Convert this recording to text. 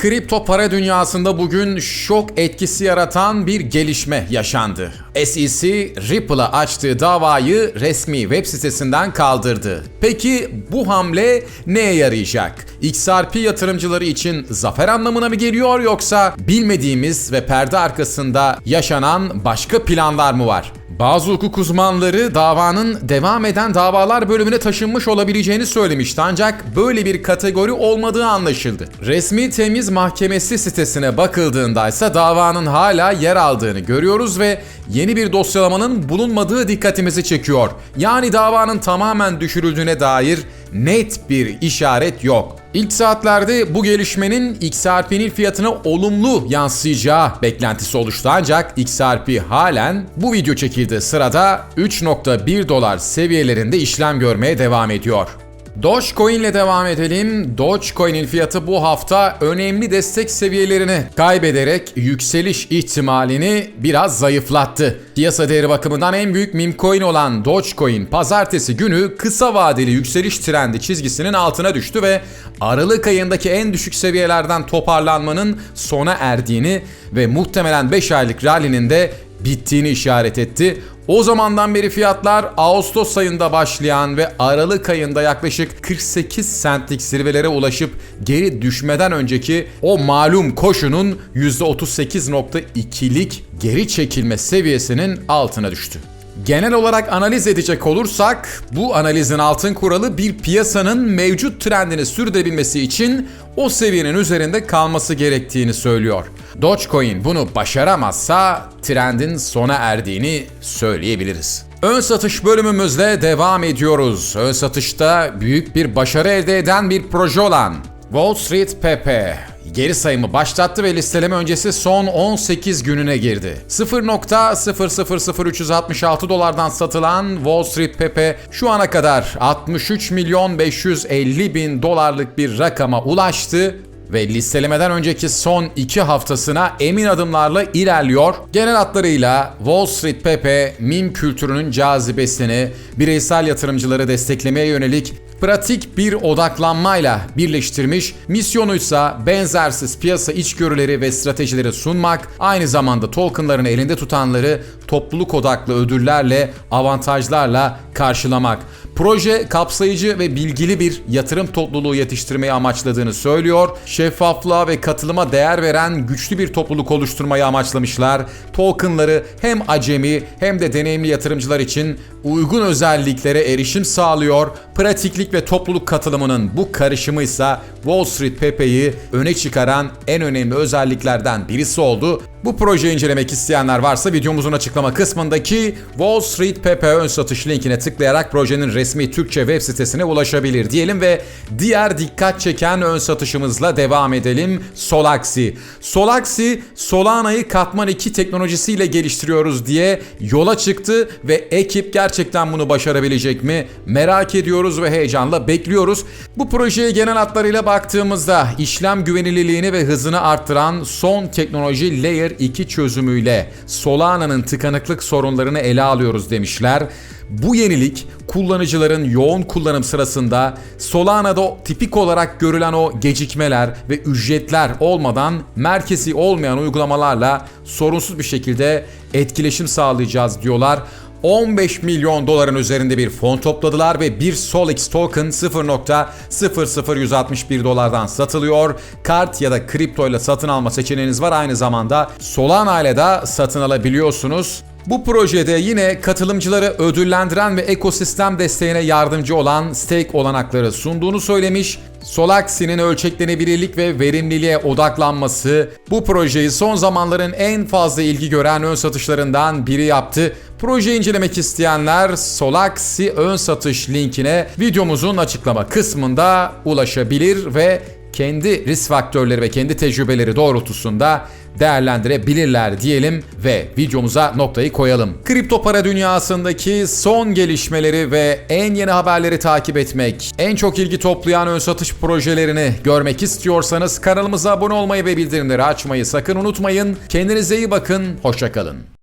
Kripto para dünyasında bugün şok etkisi yaratan bir gelişme yaşandı. SEC Ripple'a açtığı davayı resmi web sitesinden kaldırdı. Peki bu hamle neye yarayacak? XRP yatırımcıları için zafer anlamına mı geliyor yoksa bilmediğimiz ve perde arkasında yaşanan başka planlar mı var? Bazı hukuk uzmanları davanın devam eden davalar bölümüne taşınmış olabileceğini söylemişti ancak böyle bir kategori olmadığı anlaşıldı. Resmi Temiz Mahkemesi sitesine bakıldığında ise davanın hala yer aldığını görüyoruz ve yeni bir dosyalamanın bulunmadığı dikkatimizi çekiyor. Yani davanın tamamen düşürüldüğüne dair net bir işaret yok. İlk saatlerde bu gelişmenin XRP'nin fiyatına olumlu yansıyacağı beklentisi oluştu ancak XRP halen bu video çekildiği sırada 3.1 dolar seviyelerinde işlem görmeye devam ediyor. Dogecoin ile devam edelim. Dogecoin'in fiyatı bu hafta önemli destek seviyelerini kaybederek yükseliş ihtimalini biraz zayıflattı. Piyasa değeri bakımından en büyük meme coin olan Dogecoin pazartesi günü kısa vadeli yükseliş trendi çizgisinin altına düştü ve Aralık ayındaki en düşük seviyelerden toparlanmanın sona erdiğini ve muhtemelen 5 aylık rally'nin de bittiğini işaret etti. O zamandan beri fiyatlar Ağustos ayında başlayan ve Aralık ayında yaklaşık 48 sentlik zirvelere ulaşıp geri düşmeden önceki o malum koşunun %38.2'lik geri çekilme seviyesinin altına düştü. Genel olarak analiz edecek olursak bu analizin altın kuralı bir piyasanın mevcut trendini sürdürebilmesi için o seviyenin üzerinde kalması gerektiğini söylüyor. Dogecoin bunu başaramazsa trendin sona erdiğini söyleyebiliriz. Ön satış bölümümüzle devam ediyoruz. Ön satışta büyük bir başarı elde eden bir proje olan Wall Street PP geri sayımı başlattı ve listeleme öncesi son 18 gününe girdi. 0.000366 dolardan satılan Wall Street Pepe şu ana kadar 63 milyon 550 bin dolarlık bir rakama ulaştı ve listelemeden önceki son iki haftasına emin adımlarla ilerliyor. Genel hatlarıyla Wall Street Pepe, meme kültürünün cazibesini bireysel yatırımcıları desteklemeye yönelik pratik bir odaklanmayla birleştirmiş, misyonuysa benzersiz piyasa içgörüleri ve stratejileri sunmak, aynı zamanda tokenlarını elinde tutanları topluluk odaklı ödüllerle, avantajlarla karşılamak. Proje kapsayıcı ve bilgili bir yatırım topluluğu yetiştirmeyi amaçladığını söylüyor. Şeffaflığa ve katılıma değer veren güçlü bir topluluk oluşturmayı amaçlamışlar. Tokenları hem acemi hem de deneyimli yatırımcılar için uygun özelliklere erişim sağlıyor. Pratiklik ve topluluk katılımının bu karışımı ise Wall Street Pepe'yi öne çıkaran en önemli özelliklerden birisi oldu. Bu projeyi incelemek isteyenler varsa videomuzun açıklama kısmındaki Wall Street Pepe ön satış linkine tıklayarak projenin resmi Türkçe web sitesine ulaşabilir diyelim ve diğer dikkat çeken ön satışımızla devam edelim. Solaxi. Solaxi, Solana'yı Katman 2 teknolojisiyle geliştiriyoruz diye yola çıktı ve ekip gerçekten bunu başarabilecek mi? Merak ediyoruz ve heyecanla bekliyoruz. Bu projeye genel hatlarıyla baktığımızda işlem güvenilirliğini ve hızını arttıran son teknoloji Layer 2 çözümüyle Solana'nın tıkanıklık sorunlarını ele alıyoruz demişler. Bu yenilik kullanıcıların yoğun kullanım sırasında Solana'da tipik olarak görülen o gecikmeler ve ücretler olmadan merkezi olmayan uygulamalarla sorunsuz bir şekilde etkileşim sağlayacağız diyorlar. 15 milyon doların üzerinde bir fon topladılar ve bir Solix token 0.00161 dolardan satılıyor. Kart ya da kripto ile satın alma seçeneğiniz var. Aynı zamanda Solana ile de satın alabiliyorsunuz. Bu projede yine katılımcıları ödüllendiren ve ekosistem desteğine yardımcı olan stake olanakları sunduğunu söylemiş. Solaxi'nin ölçeklenebilirlik ve verimliliğe odaklanması bu projeyi son zamanların en fazla ilgi gören ön satışlarından biri yaptı. Projeyi incelemek isteyenler Solaxi ön satış linkine videomuzun açıklama kısmında ulaşabilir ve kendi risk faktörleri ve kendi tecrübeleri doğrultusunda değerlendirebilirler diyelim ve videomuza noktayı koyalım. Kripto para dünyasındaki son gelişmeleri ve en yeni haberleri takip etmek, en çok ilgi toplayan ön satış projelerini görmek istiyorsanız kanalımıza abone olmayı ve bildirimleri açmayı sakın unutmayın. Kendinize iyi bakın, hoşçakalın.